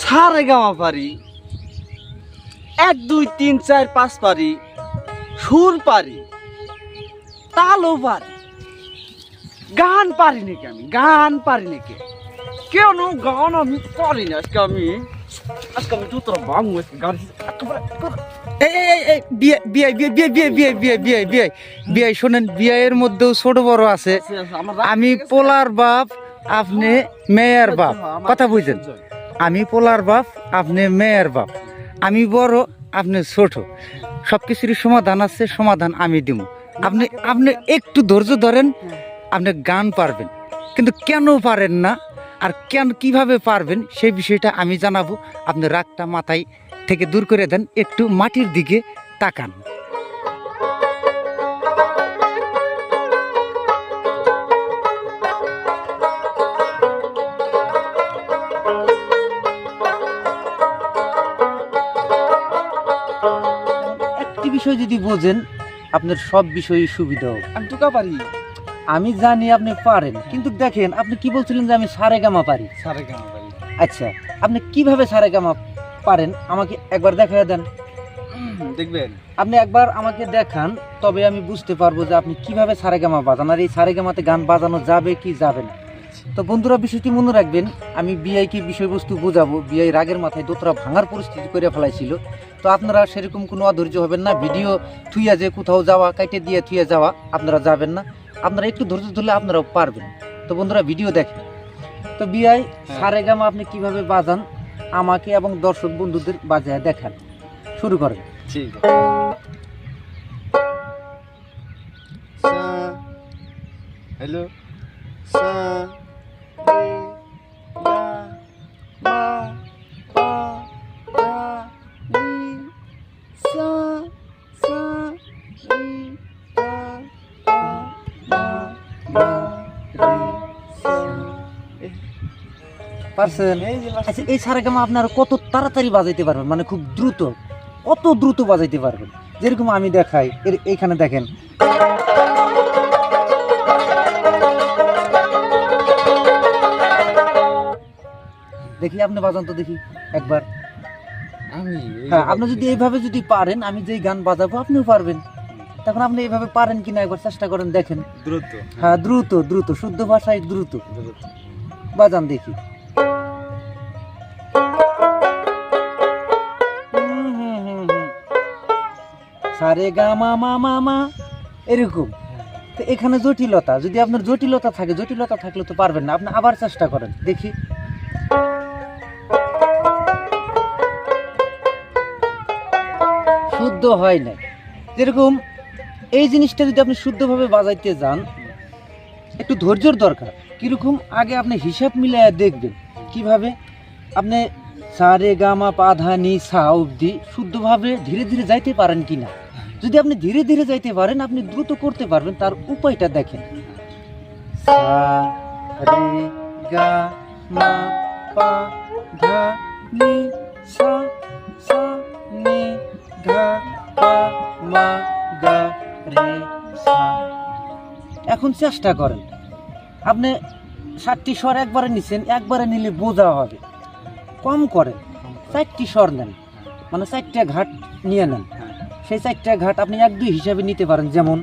সারে গামা পারি। এক, দুই, তিন, চার, পাঁচ পারি। সুর পারি। তালও পারি। গান পারি নাকি আমি? গান পারি নাকি? কেন গান আমি পারি না। আজকে আমি আজকে আমি দুটো বাংলা আজকে গান একেবারে শোনেন বিয়ের মধ্যেও আছে আমি পোলার বাপ আপনি মেয়ের বাপ কথা বুঝলেন আমি পোলার বাপ আপনি মেয়ের বাপ আমি বড় আপনি ছোট সব কিছুরই সমাধান আছে সমাধান আমি দিব আপনি আপনি একটু ধৈর্য ধরেন আপনি গান পারবেন কিন্তু কেন পারেন না আর কেন কীভাবে পারবেন সেই বিষয়টা আমি জানাব আপনি রাগটা মাথায় থেকে দূর করে দেন একটু মাটির দিকে তাকান। একটি বিষয় যদি বোঝেন আপনার সব বিষয়ে সুবিধা আমি টুকা পারি। আমি জানি আপনি পারেন কিন্তু দেখেন আপনি কি বলছিলেন যে আমি সারে গামা পারি? সারে গামা পারি। আচ্ছা আপনি কীভাবে সারে গামা পারেন আমাকে একবার দেখা দেন। দেখবেন। আপনি একবার আমাকে দেখান তবে আমি বুঝতে পারব যে আপনি কীভাবে সারে গামা বাজান আর এই সারে গামাতে গান বাজানো যাবে কি যাবে না। তো বন্ধুরা বিষয়টি মনে রাখবেন আমি বিআই কি বিষয়বস্তু বোঝাবো। বিআই রাগের মাথায় দোতরা ভাঙার পরিস্থিতি করে ফেলাইছিল। তো আপনারা সেরকম কোনো অধৈর্য হবেন না ভিডিও থুইয়া যে কোথাও যাওয়া কাইটে দিয়ে থুইয়া যাওয়া আপনারা যাবেন না। আপনারা একটু ধৈর্য ধরলে আপনারাও পারবেন। তো বন্ধুরা ভিডিও দেখেন। তো বিআই সারে গামা আপনি কীভাবে বাজান আমাকে এবং দর্শক বন্ধুদের বাজায় দেখান। শুরু করেন। ঠিক হ্যালো। সা রে পারছেন? আচ্ছা এই সারেগামা আপনারা কত তাড়াতাড়ি বাজাইতে পারবেন? মানে খুব দ্রুত কত দ্রুত বাজাইতে পারবেন? যেরকম আমি দেখাই এর এইখানে দেখেন। দেখি আপনি বাজান তো দেখি একবার। আমি হ্যাঁ আপনি যদি এইভাবে যদি পারেন আমি যেই গান বাজাবো আপনিও পারবেন। তখন আপনি এইভাবে পারেন কিনা একবার চেষ্টা করেন দেখেন। দ্রুত। হ্যাঁ দ্রুত দ্রুত শুদ্ধ ভাষায় দ্রুত। দ্রুত। বাজান দেখি। সারে গা, মা মা মা মা, এরকম। তো এখানে জটিলতা, যদি আপনার জটিলতা থাকে, জটিলতা থাকলে তো পারবেন না, আপনি আবার চেষ্টা করেন, দেখি। শুদ্ধ হয় না যেরকম এই জিনিসটা যদি আপনি শুদ্ধভাবে বাজাইতে যান, একটু ধৈর্যর দরকার। কীরকম আগে আপনি হিসাব মিলাইয়া দেখবেন, কীভাবে? আপনি সারে গামা পাধা নি, সা অবধি শুদ্ধভাবে ধীরে ধীরে যাইতে পারেন কিনা। যদি আপনি ধীরে ধীরে যাইতে পারেন, আপনি দ্রুত করতে পারবেন, তার উপায়টা দেখেন। সা, রে, গা, মা সা মা রে, সা। এখন চেষ্টা করেন। আপনি ষাটটি স্বর একবারে নিছেন, একবারে নিলে বোঝা হবে। কম করেন, চারটি স্বর নেন মানে চারটা ঘাট নিয়ে নেন। সেই চারটা ঘাট আপনি এক, দুই হিসাবে নিতে পারেন, যেমন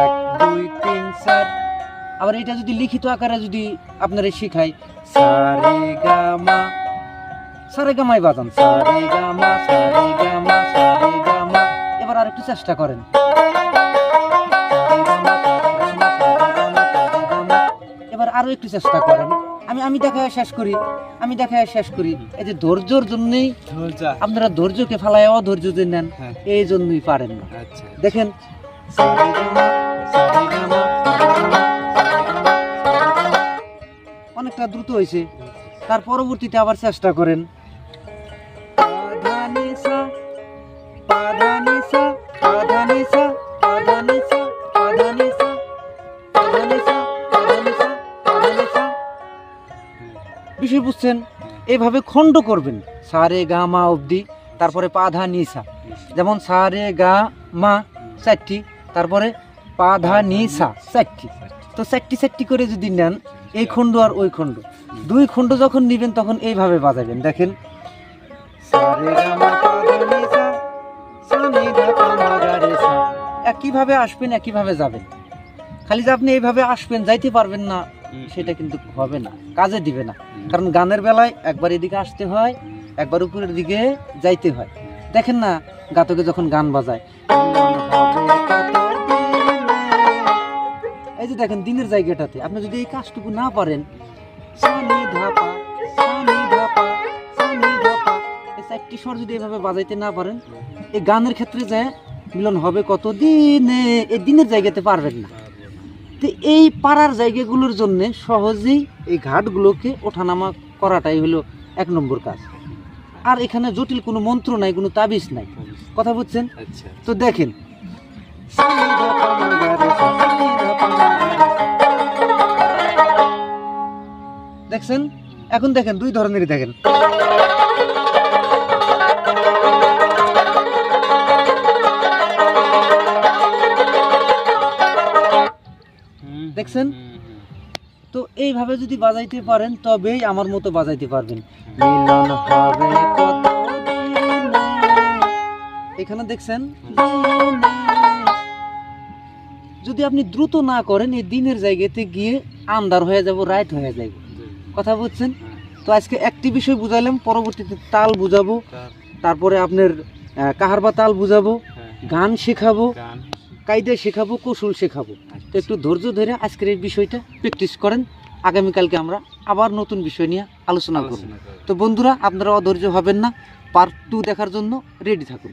এক, দুই, তিন, চার। আবার এটা যদি লিখিত আকারে যদি আপনারা শিখাই সারে গা মা সারে গা মাই বাজান সারে গা মা সারে গা মা সারে গা মা এবার আরেকটু চেষ্টা করেন এবার আরও একটু চেষ্টা করেন। আমি আমি দেখা শেষ করি। আমি দেখা শেষ করি। এই যে ধৈর্যর জন্যই আপনারা ধৈর্যকে ফালায় অধৈর্য যে নেন হ্যাঁ। এই জন্যই পারেন না। আচ্ছা। দেখেন। অনেকটা দ্রুত হয়েছে। তার পরবর্তীতে আবার চেষ্টা করেন। বিষয় বুঝছেন? এভাবে খণ্ড করবেন। সারে গা মা অবধি, তারপরে পাধা নিসা যেমন সারে গা মা চারটি তারপরে পাধা নিসা চারটি তো চারটি চারটি করে যদি নেন, এই খণ্ড আর ওই খণ্ড। দুই খণ্ড যখন নিবেন, তখন এইভাবে বাজাবেন। দেখেন পা ধা ধা পা। একইভাবে আসবেন, একইভাবে যাবেন। খালি যে আপনি এইভাবে আসবেন, যাইতে পারবেন না। সেটা কিন্তু হবে না, কাজে দিবে না। কারণ গানের বেলায় একবার এদিকে আসতে হয়, একবার উপরের দিকে যাইতে হয়। দেখেন না, গাতকে যখন গান বাজায়। এই যে দেখেন, দিনের জায়গাটাতে। আপনি যদি এই কাজটুকু না পারেন এই চারটি স্বর যদি এভাবে বাজাইতে না পারেন, এই গানের ক্ষেত্রে যে মিলন হবে কত দিনে এই দিনের জায়গাতে পারবেন না। তো এই পাড়ার জায়গাগুলোর জন্য সহজেই এই ঘাটগুলোকে ওঠানামা করাটাই হলো এক নম্বর কাজ। আর এখানে জটিল কোনো মন্ত্র নাই কোনো তাবিজ নাই। কথা বুঝছেন? আচ্ছা। তো দেখেন। দেখছেন? এখন দেখেন দুই ধরনেরই দেখেন। দেখছেন? তো এইভাবে যদি বাজাইতে পারেন তবেই আমার মতো বাজাইতে পারবেন। মিলন হবে এখানে দেখছেন? যদি আপনি দ্রুত না করেন এই দিনের জায়গাতে গিয়ে আন্দার হয়ে যাব রাইট হয়ে যাব। কথা বুঝছেন? তো আজকে একটি বিষয় বুঝাইলাম পরবর্তীতে তাল বুঝাবো। তারপরে আপনার কাহারবা তাল বুঝাবো? গান শেখাবো? কায়দা শেখাবো কৌশল শেখাবো। তো একটু ধৈর্য ধরে আজকের এই বিষয়টা প্র্যাকটিস করেন। আগামীকালকে আমরা আবার নতুন বিষয় নিয়ে আলোচনা করব। তো বন্ধুরা আপনারা অধৈর্য হবেন না। পার্ট টু দেখার জন্য রেডি থাকুন।